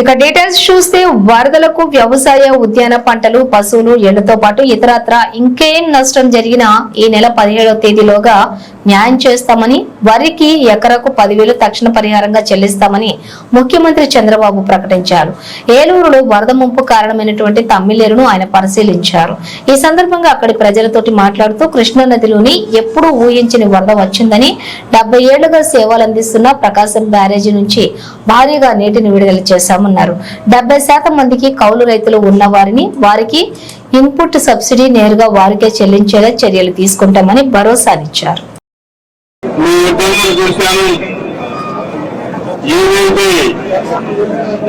ఇక డీటెయిల్స్ చూస్తే వరదలకు వ్యవసాయ ఉద్యాన పంటలు పశువులు ఎండతో పాటు ఇతరత్ర ఇంకేం నష్టం జరిగినా ఈ నెల పదిహేడవ తేదీలోగా న్యాయం చేస్తామని వరికి ఎకరకు పదివేలు తక్షణ పరిహారంగా చెల్లిస్తామని ముఖ్యమంత్రి చంద్రబాబు ప్రకటించారు. ఏలూరులో వరద ముంపు కారణమైనటువంటి తమ్మిలేరును ఆయన పరిశీలించారు. ఈ సందర్భంగా అక్కడి ప్రజలతోటి మాట్లాడుతూ కృష్ణా నదిలోని ఎప్పుడూ ఊహించని వరద వచ్చిందని డెబ్బై ఏళ్ళుగా సేవలు అందిస్తున్న ప్రకాశం బ్యారేజీ నుంచి భారీగా నీటిని విడుదల చేశామన్నారు డెబ్బై శాతం మందికి కౌలు రైతులు ఉన్న వారిని వారికి ఇన్పుట్ సబ్సిడీ నేరుగా వారికే చెల్లించేలా చర్యలు తీసుకుంటామని భరోసానిచ్చారు. మీ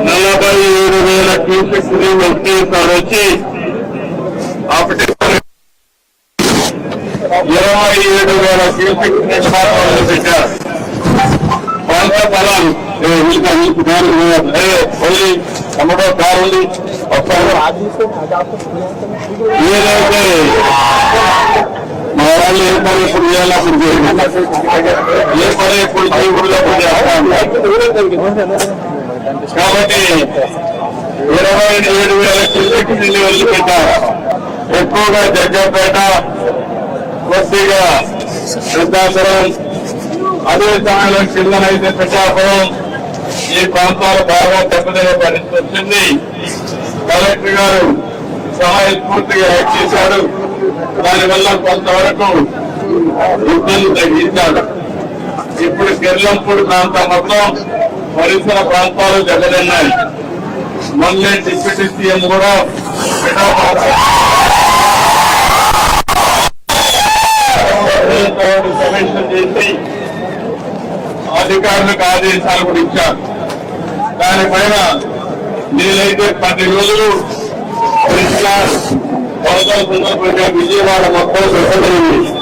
నలభై ఏడు వేల క్యూసెక్ ఒకేసారి వచ్చి ఇరవై ఏడు వేల క్యూసెక్ నీళ్ళు పెట్టారు. పొలాలు ఏ, కారు ఉంది ఏదైతే మా వాళ్ళు ఏ పని ఎప్పుడు అప్పుడు ఏ పని ఎప్పుడు చేయకూడదు అప్పుడు చేస్తాం కాబట్టి ఇరవై ఏడు వేల కిలోకి నీళ్ళు పెట్టారు ఎక్కువగా జగ్గపేట కొద్దిగా సిద్ధాపురం అదే సమయంలో కిందనైతే పెట్టాపురం ప్రాంతాలు బాగా దెబ్బతిన పరిస్థితి వచ్చింది కలెక్టర్ గారు సహాయ స్ఫూర్తిగా యాక్ట్ చేశాడు దానివల్ల కొంతవరకు ఇబ్బంది తగ్గించాడు ఇప్పుడు గిర్లంపూడి ప్రాంతం మొత్తం పరిసర ప్రాంతాలు దెబ్బతిన్నాయి మొన్నే డిప్యూటీ సీఎం కూడా సమీక్ష చేసి అధికారులకు ఆదేశాలు కూడా ఇచ్చారు. దానిపైన నేనైతే పది రోజులు కృష్ణా విజయవాడ మొత్తం దెబ్బతింది